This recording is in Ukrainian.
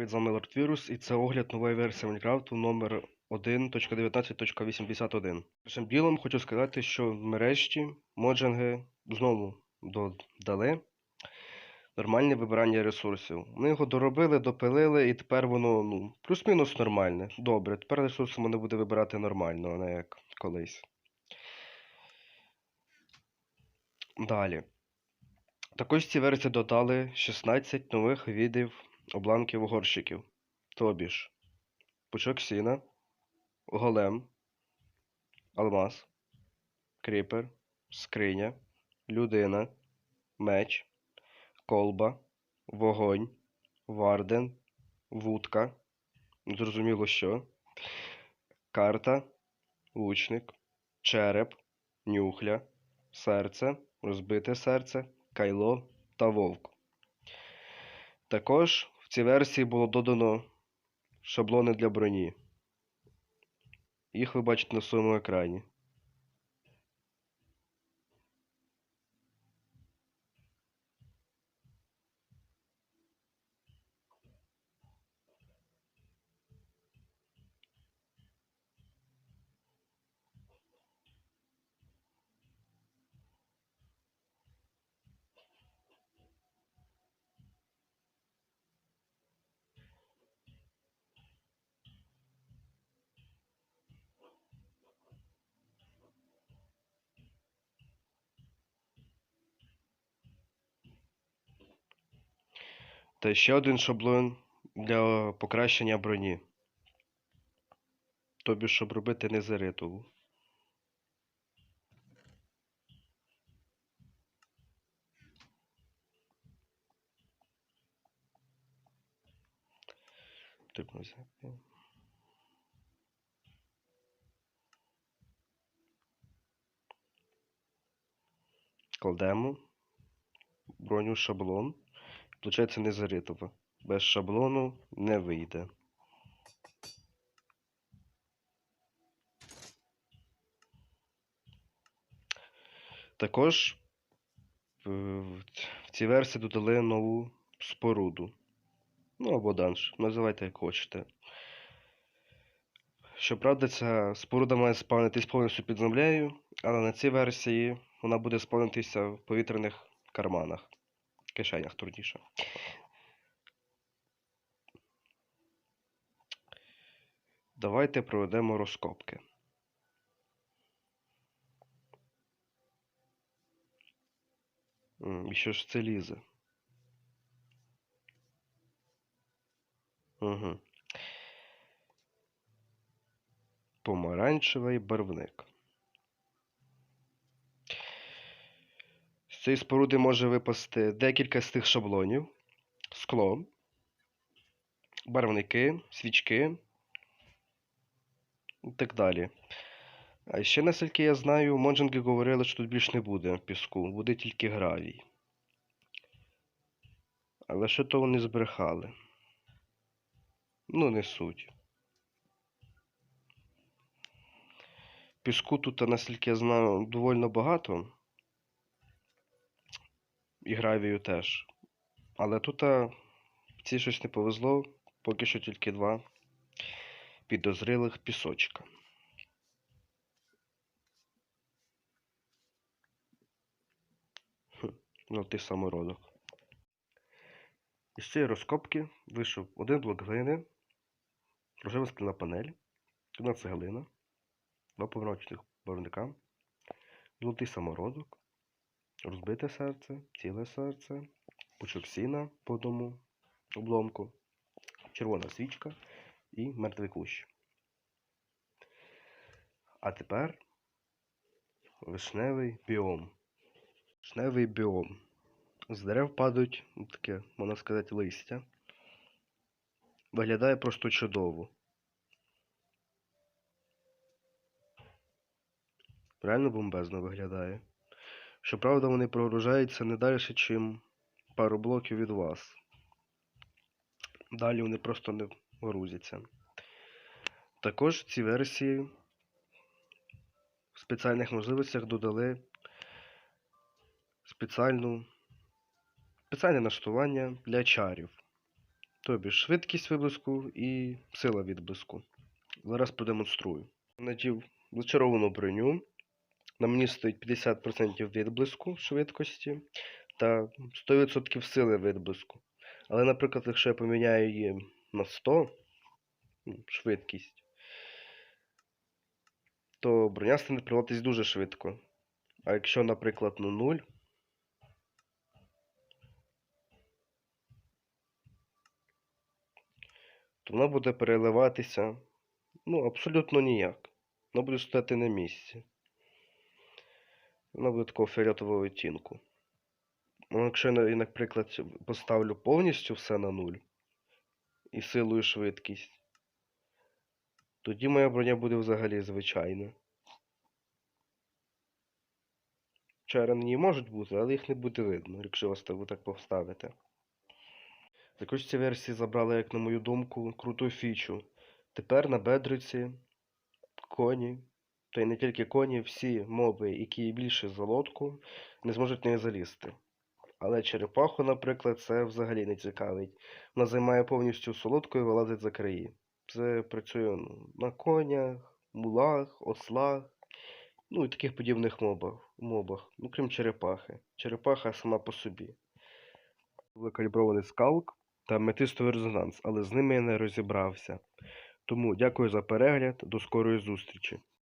Привіт, з вами LordVirus і це огляд нової версії Майнкрафту номер 1.19.81. Першим ділом хочу сказати, що нарешті моджинги знову додали нормальне вибирання ресурсів. Ми його доробили, допилили, і тепер воно ну, плюс-мінус нормальне. Добре, тепер ресурси мене буде вибирати нормально, а не як колись. Далі. Також в цій версії додали 16 нових видів обламків горщиків. Тобі ж пучок сіна, голем, алмаз, кріпер, скриня, людина, меч, колба, вогонь, варден, вудка, зрозуміло що, карта, лучник, череп, нюхля, серце, розбите серце, кайло та вовк. Також в цій версії було додано шаблони для броні. Їх ви бачите на своєму екрані. Та ще один шаблон для покращення броні. Тобі, щоб робити незаритову. Потрібно взяти. Кладемо броню шаблон. Получається незаритова. Без шаблону не вийде. Також в цій версії додали нову споруду. Ну або данж, називайте як хочете. Щоправда, ця споруда має спавнитись повністю під землею, але на цій версії вона буде спавнитися в повітряних карманах. Кишенях, трудніше. Давайте проведемо розкопки. І що ж це лізе? Угу. Помаранчевий барвник. Цієї споруди може випасти декілька з тих шаблонів, скло, барвники, свічки і так далі. А ще, наскільки я знаю, моджинги говорили, що тут більш не буде піску, буде тільки гравій. Але що то вони збрехали? Ну, не суть. Піску тут, наскільки я знаю, доволі багато. І гравію теж. Але тут а, ці щось не повезло, поки що тільки два підозрілих пісочка. Хм, Золотий самородок. Із цієї розкопки вийшов один блок глини, рожева скляна панель, одна цеглина, два поворочних барвника, золотий самородок, розбите серце, ціле серце, пучок сіна по одному обломку, червона свічка і мертвий кущ. А тепер вишневий біом. Вишневий біом. З дерев падають ну, таке, можна сказати, листя. Виглядає просто чудово. Реально бомбезно виглядає. Щоправда, вони прогружаються не далі, ніж пару блоків від вас. Далі вони просто не грузяться. Також в цій версії в спеціальних можливостях додали спеціальну, спеціальне налаштування для чарів. Тобі швидкість виблиску і сила відблиску. Зараз продемонструю. Надів зачаровану броню. На мені стоїть 50% відблиску швидкості та 100% сили відблиску. Але, наприклад, якщо я поміняю її на 100 ну, швидкість, то броня стане приводитись дуже швидко. А якщо, наприклад, на 0, то вона буде переливатися ну, абсолютно ніяк. Вона буде стояти на місці. Вона буде такого фіолетового відтінку. Ну, якщо я, наприклад, поставлю повністю все на 0 і силу і швидкість, тоді моя броня буде взагалі звичайна. Черені можуть бути, але їх не буде видно, якщо вас так, ви так. Також ці версії забрали, як на мою думку, круту фічу. Тепер на бедриці коні, та й не тільки коні, всі моби, які більше за лодку, не зможуть в неї залізти. Але черепаху, наприклад, це взагалі не цікавить. Вона займає повністю солодку і вилазить за краї. Це працює ну, на конях, мулах, ослах, ну і таких подібних мобах, мобах. Ну, крім черепахи. Черепаха сама по собі. Був калібрований скалк та метистовий резонанс, але з ними я не розібрався. Тому дякую за перегляд, до скорої зустрічі.